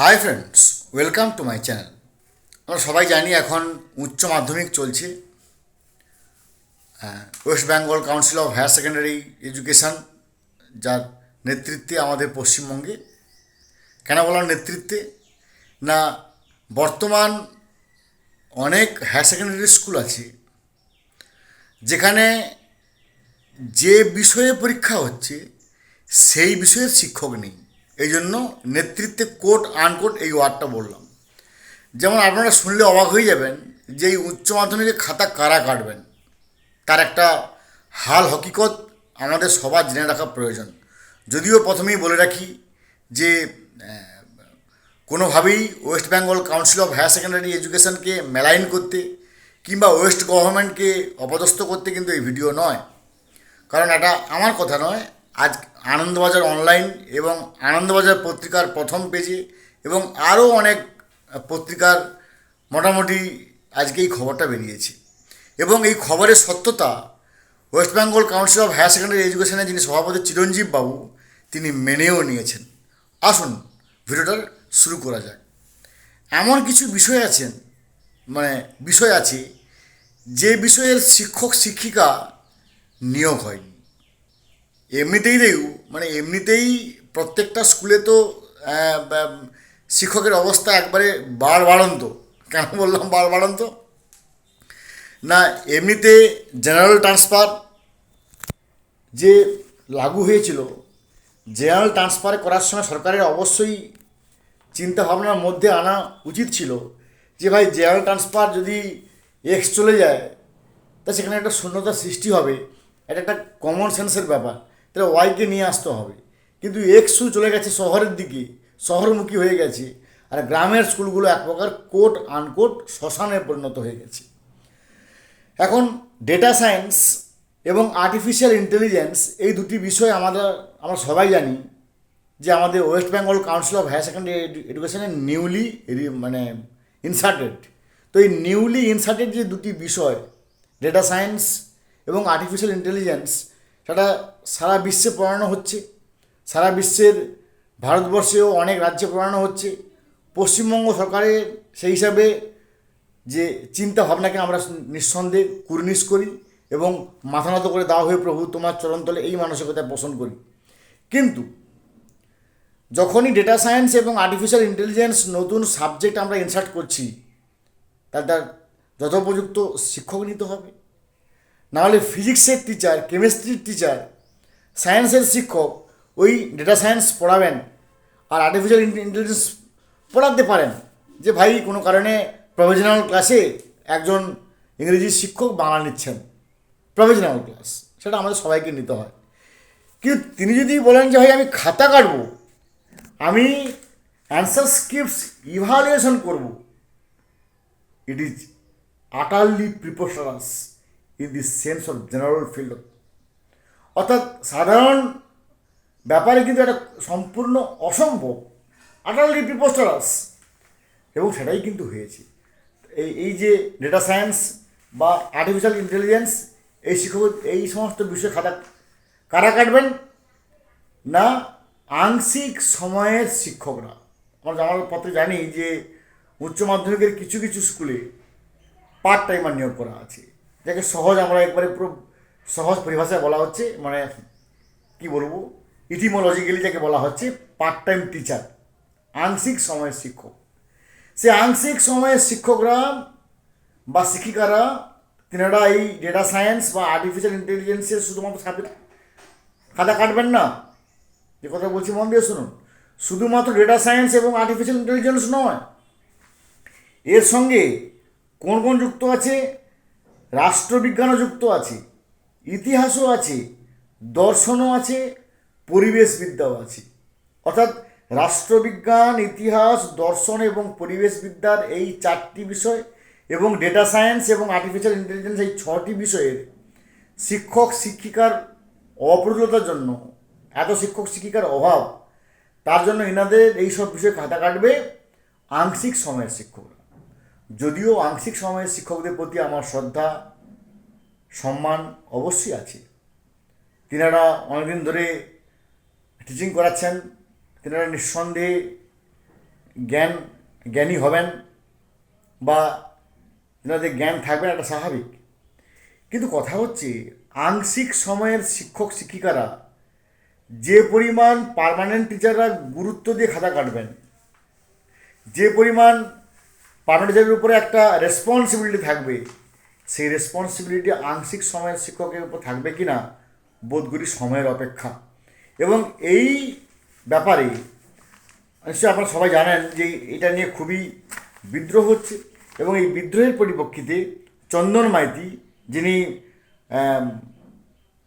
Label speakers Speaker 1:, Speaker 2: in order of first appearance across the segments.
Speaker 1: Hi friends welcome to my channel আমরা সবাই জানি এখন উচ্চ মাধ্যমিক চলছে। West Bengal council of higher secondary education যার নেতৃত্বে আমাদের পশ্চিমবঙ্গে। কেন বললাম নেতৃত্বে? না, বর্তমান অনেক হায়ার সেকেন্ডারি স্কুল আছে, যেখানে যে বিষয়ে পরীক্ষা হচ্ছে, সেই বিষয়ের শিক্ষক নেই। এই জন্য নেতৃত্বে কোট, আনকোট এই ওয়ার্ডটা বললাম। যেমন আপনারা শুনলে অবাক হয়ে যাবেন যে এই উচ্চ মাধ্যমিকে খাতা কারা কাটবেন? তার একটা হাল হকিকত আমাদের সবার জেনে রাখা প্রয়োজন। যদিও প্রথমেই বলে রাখি যে কোনোভাবেই West Bengal council of higher secondary এডুকেশনকে malign করতে কিংবা ওয়েস্ট গভর্নমেন্টকে অপদস্থ করতে কিন্তু এই ভিডিও নয়। কারণ এটা আমার কথা নয়, আজ আনন্দবাজার অনলাইন এবং আনন্দবাজার পত্রিকার প্রথম পেজে এবং আরও অনেক পত্রিকার মোটামুটি আজকে এই খবরটা বেরিয়েছে। এবং এই খবরের সত্যতা West Bengal council of higher secondary এডুকেশনের যিনি সভাপতি চিরঞ্জীব বাবু, তিনি মেনেও নিয়েছেন। আসুন ভিডিওটা শুরু করা যাক। এমন কিছু বিষয় আছেন মানে বিষয় আছে যে বিষয়ের শিক্ষক শিক্ষিকা নিয়োগ হয়নি। এমনিতেই দেউ মানে এমনিতেই প্রত্যেকটা স্কুলে তো শিক্ষকের অবস্থা একবারে বার বাড়ন্ত। কেন বললাম বার বাড়ন্ত? না, এমনিতে জেনারেল ট্রান্সফার যে লাগু হয়েছিল জেনারেল ট্রান্সফার করার সময় সরকারের অবশ্যই চিন্তা ভাবনার মধ্যে আনা উচিত ছিল যে, ভাই জেনারেল ট্রান্সফার যদি এক্স চলে যায়, তা সেখানে একটা শূন্যতার সৃষ্টি হবে। এটা একটা কমন সেন্সের ব্যাপার। তাহলে ওয়াইকে নিয়ে আসতে হবে। কিন্তু এক্সু চলে গেছে শহরের দিকে, শহরমুখী হয়ে গেছে, আর গ্রামের স্কুলগুলো এক প্রকার কোট আনকোট শ্মশানে পরিণত হয়ে গেছে। এখন ডেটা সায়েন্স এবং আর্টিফিশিয়াল ইন্টেলিজেন্স এই দুটি বিষয় আমাদের, আমরা সবাই জানি যে আমাদের West Bengal council of higher secondary এডুকেশনে newly মানে ইনসার্টেড তো এই নিউলি ইনসার্টেড যে দুটি বিষয় ডেটা সায়েন্স এবং আর্টিফিশিয়াল ইন্টেলিজেন্স সেটা সারা বিশ্বে পড়ানো হচ্ছে। সারা বিশ্বের ভারতবর্ষেও অনেক রাজ্যে পড়ানো হচ্ছে। পশ্চিমবঙ্গ সরকারের সেই হিসাবে যে চিন্তা ভাবনাকে আমরা নিঃসন্দেহে কুর্নিশ করি এবং মাথা নত করে দেওয়া হয়ে প্রভু তোমার চরণতলে এই মানসিকতায় পোষণ করি। কিন্তু যখনই ডেটা সায়েন্স এবং আর্টিফিশিয়াল ইন্টেলিজেন্স নতুন সাবজেক্ট আমরা ইনসার্ট করছি, তার যথোপযুক্ত শিক্ষক নিতে হবে। নাহলে ফিজিক্সের টিচার কেমিস্ট্রির টিচার সায়েন্সের শিক্ষক ওই ডেটা সায়েন্স পড়াবেন আর আর্টিফিশিয়াল ইন্টেলিজেন্স পড়াতে পারেন। যে ভাই কোনো কারণে প্রফেশনাল ক্লাসে একজন ইংরেজি শিক্ষক বাংলা নিচ্ছেন। প্রফেশনাল ক্লাস সেটা আমাদের সবাইকে নিতে হয়। কিন্তু তিনি যদি বলেন যে ভাই আমি খাতা কাটব, আমি অ্যান্সার স্ক্রিপ্টস ইভালুয়েশন করব it is utterly preposterous in the sense of general field অর্থাৎ সাধারণ ব্যাপারে কিন্তু এটা সম্পূর্ণ অসম্ভব আটারলি প্রিপোস্টারাস এবং সেটাই কিন্তু হয়েছে। এই এই যে ডেটা সায়েন্স বা আর্টিফিশিয়াল ইন্টেলিজেন্স এই শিক্ষক, এই সমস্ত বিষয়ে খাতা কারা কাটবেন? না, আংশিক সময়ের শিক্ষকরা। আমরা আমার পত্রে জানি যে উচ্চ মাধ্যমিকের কিছু কিছু স্কুলে পার্ট টাইমার নিয়োগ করা আছে। যাকে সহজ আমরা একবারে পুরো সহজ পরিভাষায় বলা হচ্ছে মানে কি বলব? ইটিমোলজিক্যালি যাকে বলা হচ্ছে পার্ট টাইম টিচার আংশিক সময়ের শিক্ষক। সে আংশিক সময়ের শিক্ষকরা বা শিক্ষিকারা তিনারা এই ডেটা সায়েন্স বা আর্টিফিশিয়াল ইন্টেলিজেন্সের শুধুমাত্র সাথে খাতা কাটবেন না। যে কথা বলছি মন দিয়ে শুনুন। শুধুমাত্র ডেটা সায়েন্স এবং আর্টিফিশিয়াল ইন্টেলিজেন্স নয়, এর সঙ্গে কোন কোন যুক্ত আছে? রাষ্ট্রবিজ্ঞানও যুক্ত আছে, ইতিহাসও আছে, দর্শনও আছে, পরিবেশবিদ্যাও আছে। অর্থাৎ রাষ্ট্রবিজ্ঞান, ইতিহাস, দর্শন এবং পরিবেশবিদ্যার এই চারটি বিষয় এবং ডেটা সায়েন্স এবং আর্টিফিশিয়াল ইন্টেলিজেন্স এই ছটি বিষয়ের শিক্ষক, শিক্ষিকার অপ্রতুলতার জন্য, এত শিক্ষক, শিক্ষিকার অভাব, তার জন্য এনাদের এই সব বিষয়ে খাতা কাটবে আংশিক সময়ের শিক্ষকরা। যদিও আংশিক সময়ের শিক্ষকদের প্রতি আমার শ্রদ্ধা, সম্মান অবশ্যই আছে। তিনারা অনেকদিন ধরে টিচিং করাচ্ছেন, তিনারা নিঃসন্দেহে জ্ঞান, জ্ঞানী হবেন বা এনাদের জ্ঞান থাকবে এটা স্বাভাবিক। কিন্তু কথা হচ্ছে, আংশিক সময়ের শিক্ষক, শিক্ষিকারা যে পরিমাণ পার্মানেন্ট টিচাররা গুরুত্ব দিয়ে খাতা কাটবেন, যে পরিমাণ পার্মানেন্ট টিচারের উপরে একটা রেসপন্সিবিলিটি থাকবে। সেই রেসপন্সিবিলিটি আংশিক সময়ের শিক্ষকের উপর থাকবে কি না বোধ করি সময়ের অপেক্ষা। এবং এই ব্যাপারে নিশ্চয়ই আপনারা সবাই জানেন যে এটা নিয়ে খুবই বিদ্রোহ হচ্ছে এবং এই বিদ্রোহের পরিপ্রেক্ষিতে চন্দন মাইতি, যিনি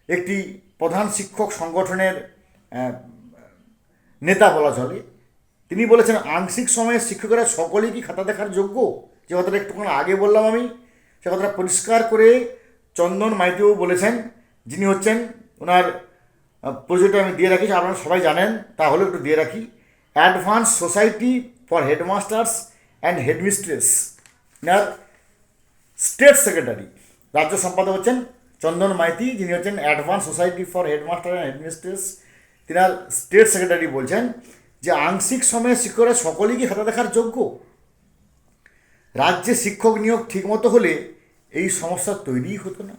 Speaker 1: একটি প্রধান শিক্ষক সংগঠনের নেতা বলা চলে তিনি বলেছেন, আংশিক সময়ের শিক্ষকেরা সকলেই কি খাতা দেখার যোগ্য? যে কথাটা একটুক্ষণ আগে বললাম আমি, সে কথাটা পরিষ্কার করে চন্দন মাইতিও বলেছেন। যিনি হচ্ছেন ওনার প্রজেক্টে আমি দিয়ে রাখি, আপনারা সবাই জানেন তাহলে একটু দিয়ে রাখি। Advance society for headmasters and headmistress এনার স্টেট সেক্রেটারি, রাজ্য সম্পাদক হচ্ছেন চন্দন মাইতি, যিনি হচ্ছেন advance society for headmaster and headmistress তিনার স্টেট সেক্রেটারি বলছেন। যে আংশিক সময়ে শিক্ষকরা সকলেই কি খাতা দেখার যোগ্য? রাজ্যে শিক্ষক নিয়োগ ঠিকমতো হলে এই সমস্যা তৈরিই হতো না।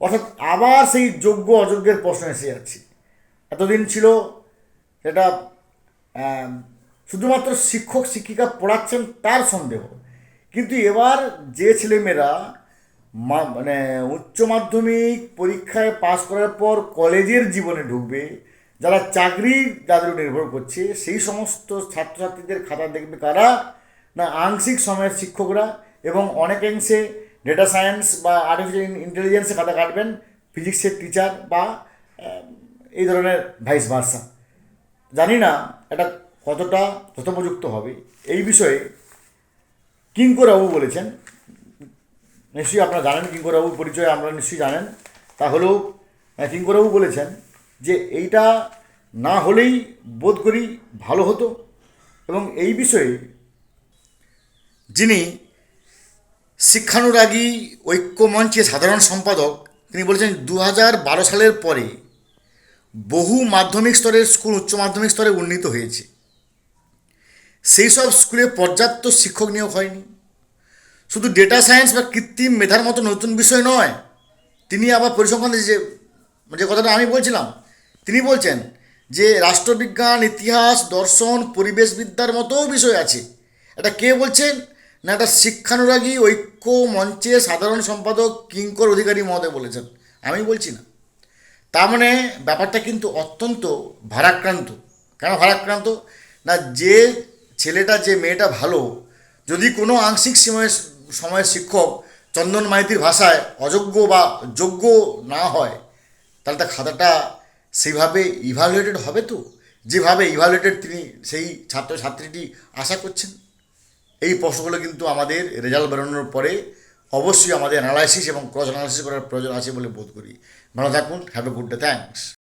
Speaker 1: অর্থাৎ আবার সেই যোগ্য অযোগ্যের প্রশ্ন এসে যাচ্ছে। এতদিন ছিল আম, শুধুমাত্র শিক্ষক শিক্ষিকা পড়াচ্ছেন তার সন্দেহ। কিন্তু এবার যে ছেলেমেয়েরা মানে উচ্চ মাধ্যমিক পরীক্ষায় পাশ করার পর কলেজের জীবনে ঢুকবে যারা চাকরি যাদের নির্ভর করছে সেই সমস্ত ছাত্রছাত্রীদের খাতা দেখবে কারা? না আংশিক সময়ের শিক্ষকরা এবং অনেকাংশে ডেটা সায়েন্স বা আর্টিফিশিয়াল ইন্টেলিজেন্সে খাতা কাটবেন ফিজিক্সের টিচার বা এই ধরনের ভাইস ভার্সা জানি না এটা কতটা যথোপযুক্ত হবে। এই বিষয়ে কিঙ্করবাবু বলেছেন। নিশ্চয়ই আপনারা জানেন কিঙ্করবাবুর পরিচয় আপনারা নিশ্চয়ই জানেন। তাহলেও আহ, কিঙ্করবাবু বলেছেন যে এইটা না হলেই বোধ করি ভালো হতো। এবং এই বিষয়ে যিনি শিক্ষানুরাগী ঐক্যমঞ্চের সাধারণ সম্পাদক, তিনি বলেছেন দু হাজার বারো সালের পরে বহু মাধ্যমিক স্তরের স্কুল, উচ্চ মাধ্যমিক স্তরে উন্নীত হয়েছে। সেই সব স্কুলে পর্যাপ্ত শিক্ষক নিয়োগ হয়নি। শুধু ডেটা সায়েন্স বা কৃত্রিম মেধার মতো নতুন বিষয় নয়, তিনি আবার পরিসংখ্যান যে যে কথাটা আমি বলছিলাম তিনি বলছেন যে রাষ্ট্রবিজ্ঞান, ইতিহাস, দর্শন পরিবেশবিদ্যার মতোও বিষয় আছে। এটা কে বলছেন? না, এটা শিক্ষানুরাগী ঐক্য মঞ্চের সাধারণ সম্পাদক কিঙ্কর অধিকারী মহোদয় বলেছেন। আমি বলছি না। তার মানে ব্যাপারটা কিন্তু অত্যন্ত ভারাক্রান্ত। কেন ভারাক্রান্ত? না, যে ছেলেটা, যে মেয়েটা ভালো, যদি কোনো আংশিক সময়ের সময়ের শিক্ষক চন্দন মাইতির ভাষায় অযোগ্য বা যোগ্য না হয়, তাহলে তার খাতাটা সেইভাবে ইভালুয়েটেড হবে তো? যেভাবে ইভালুয়েটেড তিনি সেই ছাত্রছাত্রীটি আশা করছেন? এই প্রশ্নগুলো কিন্তু আমাদের রেজাল্ট বেরোনোর পরে অবশ্যই আমাদের অ্যানালাইসিস এবং ক্রস অ্যানালাইসিস করার প্রয়োজন আছে বলে বোধ করি। ভালো থাকুন have a good day thanks